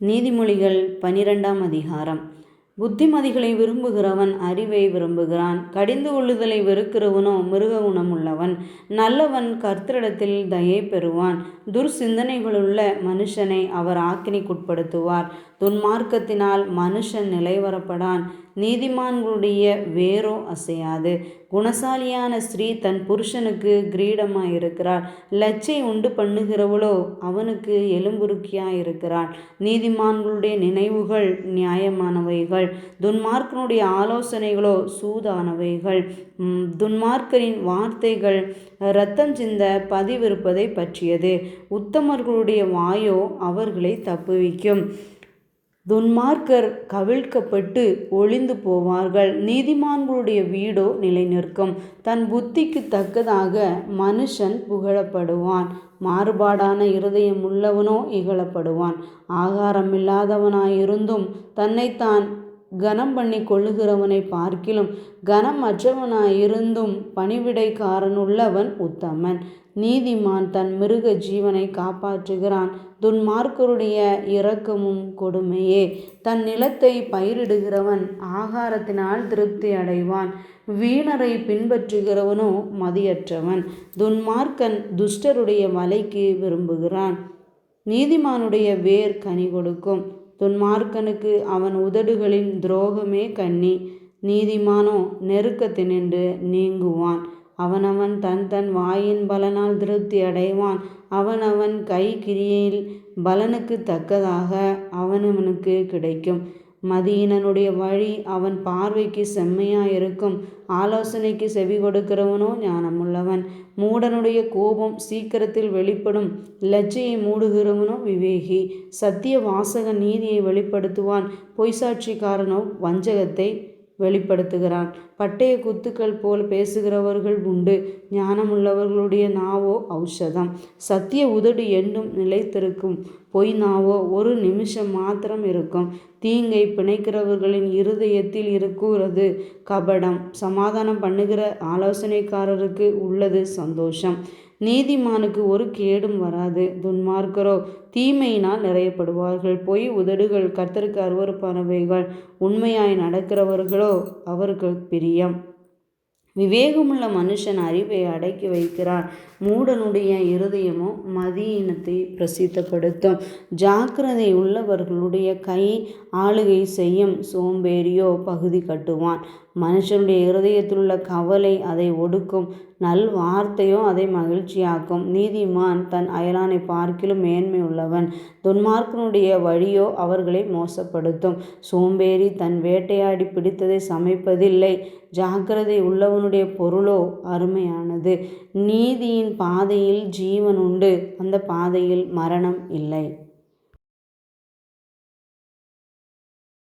நீதிமொழிகள் பனிரெண்டாம் அதிகாரம். புத்திமதிகளை விரும்புகிறவன் அறிவை விரும்புகிறான். கடிந்து கொள்ளுதலை வெறுக்கிறவனோ மிருக குணமுள்ளவன். நல்லவன் கர்த்தரிடத்தில் தயை பெறுவான். துர்சிந்தனைகளுள்ள மனுஷனை அவர் ஆக்கினைக்குட்படுத்துவார். துன்மார்க்கத்தினால் மனுஷன் நிலைவரப்படான். நீதிமான்களுடைய வேரோ அசையாது. குணசாலியான ஸ்திரீ தன் புருஷனுக்கு கிரீடமாக இருக்கிறாள் லச்சை உண்டு பண்ணுகிறவளோ அவனுக்கு எலும்புருக்கியாயிருக்கிறாள். நீதிமான்களுடைய நினைவுகள் நியாயமானவைகள். துன்மார்க்கனுடைய ஆலோசனைகளோ சூதானவைகள். துன்மார்க்கரின் வார்த்தைகள் இரத்தம் சிந்த பதிவிருப்பதை பற்றியது. உத்தமர்களுடைய வாயோ அவர்களை தப்புவிக்கும். துன்மார்க்கர் கவிழ்க்கப்பட்டு ஒளிந்து போவார்கள். நீதிமான்களுடைய வீடோ நிலை நிற்கும் தன் புத்திக்கு தக்கதாக மனுஷன் புகழப்படுவான். மாறுபாடான இருதயம் உள்ளவனோ இகழப்படுவான். ஆகாரமில்லாதவனாயிருந்தும் தன்னைத்தான் கனம் பண்ணி கொள்ளுகிறவனை பார்க்கிலும் கனம் அற்றவனாயிருந்தும் பணிவிடைக்காரனுள்ளவன் உத்தமன். நீதிமான் தன் மிருக ஜீவனை காப்பாற்றுகிறான். துன்மார்க்கருடைய இரக்கமும் கொடுமையே. தன் நிலத்தை பயிரிடுகிறவன் ஆகாரத்தினால் திருப்தி அடைவான். வீணரை பின்பற்றுகிறவனோ மதியற்றவன். துன்மார்க்கன் துஷ்டருடைய மலைக்கு விரும்புகிறான். நீதிமானுடைய வேர் கனி கொடுக்கும். துன்மார்க்கனுக்கு அவன் உதடுகளின் துரோகமே கண்ணி. நீதிமானோ நெருக்கத்தினின்று நீங்குவான். அவனவன் தன் தன் வாயின் பலனால் திருப்தி அடைவான். அவனவன் கை கிரியில் பலனுக்கு தக்கதாக அவனவனுக்கு கிடைக்கும். மதியினனுடைய வழி அவன் பார்வைக்கு செம்மையாயிருக்கும். ஆலோசனைக்கு செவி கொடுக்கிறவனோ ஞானமுள்ளவன். மூடனுடைய கோபம் சீக்கிரத்தில் வெளிப்படும். லஜ்ஜையை மூடுகிறவனோ விவேகி. சத்திய வாசக நீதியை வெளிப்படுத்துவான். பொய்சாட்சிக்காரனோ வஞ்சகத்தை வெளிப்படுத்துகிறான். பட்டய குத்துக்கள் போல் பேசுகிறவர்கள் உண்டு. ஞானமுள்ளவர்களுடைய நாவோ ஔஷதம். சத்திய உதடு என்றும் நிலைத்திருக்கும். பொய் நாவோ ஒரு நிமிஷம் மாத்திரம் இருக்கும். தீங்கை பிணைக்கிறவர்களின் இருதயத்தில் இருக்கிறது கபடம். சமாதானம் பண்ணுகிற ஆலோசனைக்காரருக்கு உள்ளது சந்தோஷம். நீதிமானுக்கு ஒரு கேடும் வராது. துன்மார்க்கரோ தீமையினால் நிறையப்படுவார்கள். பொய் உதடுகள் கர்த்தருக்கு அருவறுப்பானவைகள் உண்மையாய் நடக்கிறவர்களோ அவருக்கு பிரியம். விவேகமுள்ள மனுஷன் அறிவை அடக்கி வைக்கிறான். மூடனுடைய இருதயமோ மதியினத்தை பிரசித்தப்படுத்தும். ஜாக்கிரதை உள்ளவர்களுடைய கை ஆளுகை செய்யும். சோம்பேறியோ பகுதி கட்டுவான். மனுஷனுடைய இருதயத்தில் உள்ள கவலை அதை ஒடுக்கும். நல் வார்த்தையோ அதை மகிழ்ச்சியாக்கும். நீதிமான் தன் அயலானை பார்க்கிலும் மேன்மை உள்ளவன். துன்மார்க்கனுடைய வழியோ அவர்களை மோசப்படுத்தும். சோம்பேறி தன் வேட்டையாடி பிடித்ததை சமைப்பதில்லை. ஜாக்கிரதை உள்ளவனுடைய பொருளோ அருமையானது. நீதியின் பாதையில் ஜீவன் உண்டு. அந்த பாதையில் மரணம் இல்லை.